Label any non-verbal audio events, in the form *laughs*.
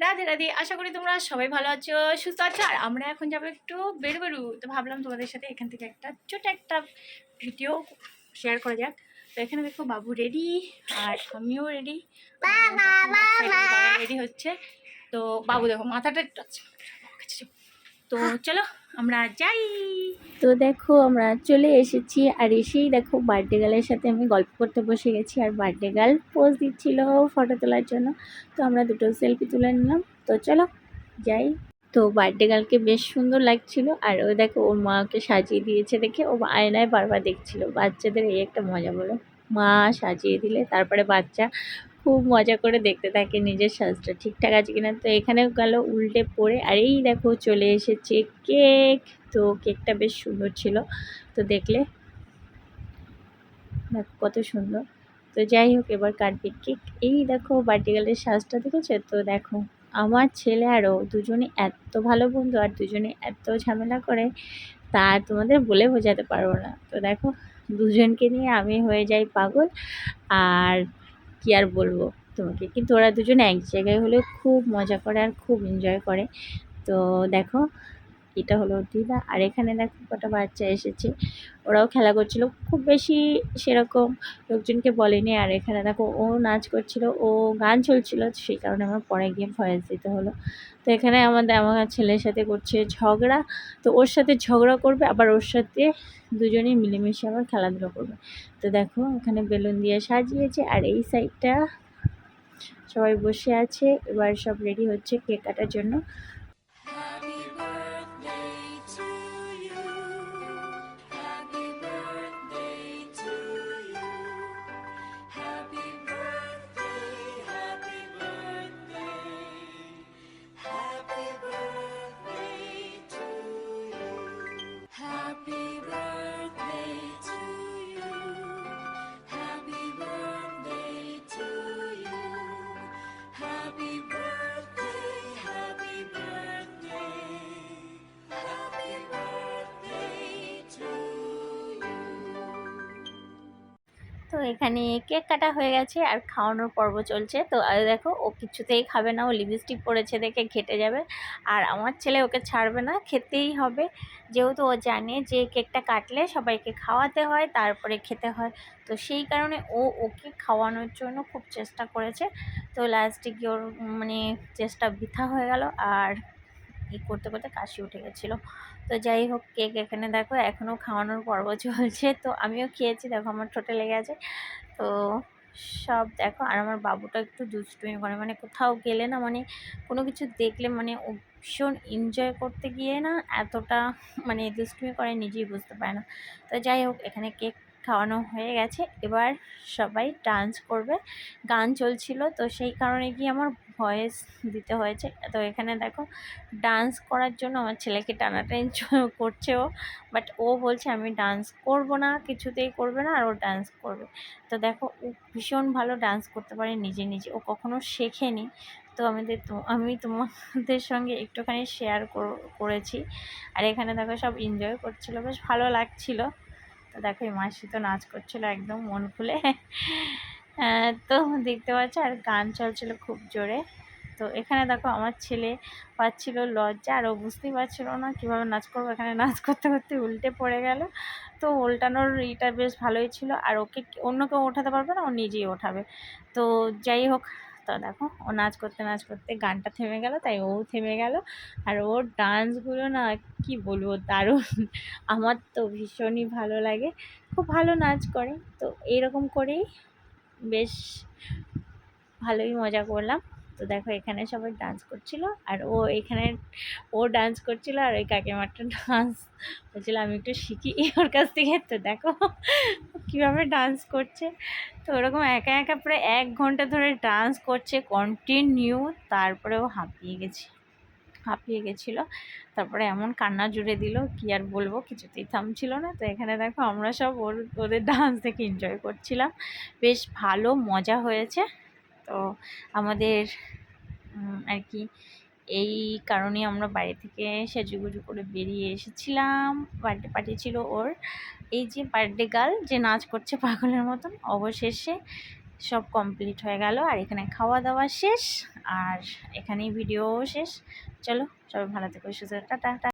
রাধে রাধে। আশা করি তোমরা সবাই ভালো আছো সুস্থ আছো। আর আমরা এখন যাব একটু বেরু বেরু তো ভাবলাম তোমাদের সাথে এখান থেকে একটা ছোট একটা ভিডিও শেয়ার করা যাক। তো এখানে দেখো বাবু রেডি আর আমিও রেডি রেডি হচ্ছে। তো বাবু দেখো মাথাটা একটু আছে। তো চলো আমরা যাই। তো দেখো, আমরা চলে এসেছি আর এসেই দেখো বার্থডে গার্লের সাথে আমি গল্প করতে বসে গেছি আর বার্থডে গার্ল পোজ দিচ্ছিল ফটো তোলার জন্য। তো আমরা দুটো সেলফি তুলে নিলাম। তো চলো যাই। তো বার্থডে গার্লকে বেশ সুন্দর লাগছিল আর ও দেখো ওর মাকে সাজিয়ে দিয়েছে দেখে ও আয়নায় বারবার দেখছিল। বাচ্চাদের এই একটা মজা বলো। মা সাজিয়ে দিলে, তারপরে বাচ্চা খুব মজা করে দেখতে থাকে নিজের সাজটা। ঠিকঠাক আছে কিনা তো এখানেও গেল উল্টে পড়ে। আর এই দেখো চলে এসেছে কেক। তো কেকটা বেশ সুন্দর ছিল। তো দেখলে? দেখো, কত সুন্দর। তো যাই হোক, এবার কাটবে কেক। এই দেখো বার্টিকালের সাজটা, দেখেছে? তো দেখো, আমার ছেলে আরও দুজনে এত ভালো বন্ধু আর দুজনে এত ঝামেলা করে, তা তোমাদের বলে বোঝাতে পারব না। তো দেখো, দুজনকে নিয়ে আমি হয়ে যাই পাগল। আর কি আর বলব তোমাকে? কিন্তু ওরা দুজন এক জায়গায় হলেও খুব মজা করে আর খুব এনজয় করে। তো দেখো এটা হলো দিদা। আর এখানে দেখো কটা বাচ্চা এসেছে। ওরাও খেলা করছিল। খুব বেশি সেরকম লোকজনকে বলেনি। আর এখানে দেখো ও নাচ করছিল, ও গান চলছিল, সেই কারণে আমার পরে গিয়ে ভয়েস দিতে হলো। তো এখানে আমাদের, আমার ছেলের সাথে করছে ঝগড়া। তো ওর সাথে ঝগড়া করবে, আবার ওর সাথে দুজনেই মিলেমিশে আবার খেলাধুলো করবে। তো দেখো এখানে বেলুন দিয়ে সাজিয়েছে। আর এই সাইডটা সবাই বসে আছে। এবার সব রেডি হচ্ছে কেক কাটার জন্য। তো এখানে কেক কাটা হয়ে গেছে আর খাওয়ানোর পর্ব চলছে। তো দেখো ও কিছুতেই খাবে না, ও লিপস্টিক পরেছে দেখে ঘেটে যাবে। আর আমার ছেলে ওকে ছাড়বে না, খেতেই হবে। যেহেতু ও জানে যে কেকটা কাটলে সবাইকে খাওয়াতে হয়, তারপরে খেতে হয়। তো সেই কারণে ও ওকে খাওয়ানোর জন্য খুব চেষ্টা করেছে। তো লাস্টে গিয়ে ওর মানে চেষ্টা বৃথা হয়ে গেল। আর ই করতে করতে কাশি উঠে গেছিল। তো যাই হোক, কেক এখানে দেখো এখনও খাওয়ানোর পর্ব চলছে। তো আমিও খেয়েছি, দেখো আমার ঠোঁটে লেগে আছে। তো সব দেখো, আর আমার বাবুটা একটু দুষ্টুমি করে মানে কোথাও গেলে না মানে কোনো কিছু দেখলে মানে ও ভীষণ এনজয় করতে গিয়ে না এতটা মানে দুষ্টুমি করে নিজেই বুঝতে পারে না। তো যাই হোক, এখানে কেক খাওয়ানো হয়ে গেছে। এবার সবাই ডান্স করবে। গান চলছিল, তো সেই কারণে গিয়ে আমার ভয়েস দিতে হয়েছে। তো এখানে দেখো ডান্স করার জন্য আমার ছেলেকে টানাটানি *laughs* করছে ও। বাট ও বলছে, আমি ডান্স করব না, কিছুতেই করবে না, আর ও ডান্স করবে। তো দেখো, ও ভীষণ ভালো ডান্স করতে পারে নিজে নিজে। ও কখনো শেখেনি। তো আমাদের তো আমি তোমাদের সঙ্গে একটুখানি শেয়ার করেছি। আর এখানে দেখো, সব এনজয় করছিল। বেশ ভালো লাগছিল। তো দেখো, এই মাসি তো নাচ করছিল একদম মন খুলে। *laughs* তো দেখতে পাচ্ছ, আর গান চলছিল খুব জোরে। তো এখানে দেখো আমার ছেলে পাচ্ছিল লজ্জা, আর ও বুঝতেই পারছিল না কীভাবে নাচ করব। এখানে নাচ করতে করতে উল্টে পড়ে গেল। তো উল্টানোর ইটা বেশ ভালোই ছিল, আর ওকে অন্য কেউ ওঠাতে পারবে না, ও নিজেই ওঠাবে। তো যাই হোক, তো দেখো, ও নাচ করতে নাচ করতে গানটা থেমে গেল, তাই ও থেমে গেল। আর ওর ডান্সগুলো না, কি বলব, দারুণ। আমার তো ভীষণই ভালো লাগে। খুব ভালো নাচ করে। তো এইরকম করেই বেশ ভালোই মজা করলাম। তো দেখো এখানে সবাই ডান্স করছিল আর ও এখানে, ও ডান্স করছিল আর ওই কাকিমারটা ডান্স বলছিল আমি একটু শিখি ওর কাছ থেকে। তো দেখো কীভাবে ডান্স করছে। তো ওরকম একা একা প্রায় এক ঘণ্টা ধরে ডান্স করছে কন্টিনিউ তারপরে ও হাঁপিয়ে গেছে। হাঁপিয়ে গেছিল। তারপরে এমন কান্না জুড়ে দিল, কি আর বলব, কিছুতেই থামছিল না। তো এখানে দেখো আমরা সব ওর, ওদের ডান্স দেখে এনজয় করছিলাম। বেশ ভালো, মজা হয়েছে। তো আমাদের আর কি, এই কারণে আমরা বাড়ি থেকে সেজুগুজু করে বেরিয়ে এসেছিলাম। বার্থডে পার্টি ছিল ওর। এই যে বার্থডে গার্ল যে নাচ করছে পাগলের মতন, অবশেষে সব কমপ্লিট হয়ে গেল। আর এখানে খাওয়া দাওয়া শেষ। আর এখানেই ভিডিও শেষ। চলো, সবাই ভালো থেকো, সুস্থ টাটা।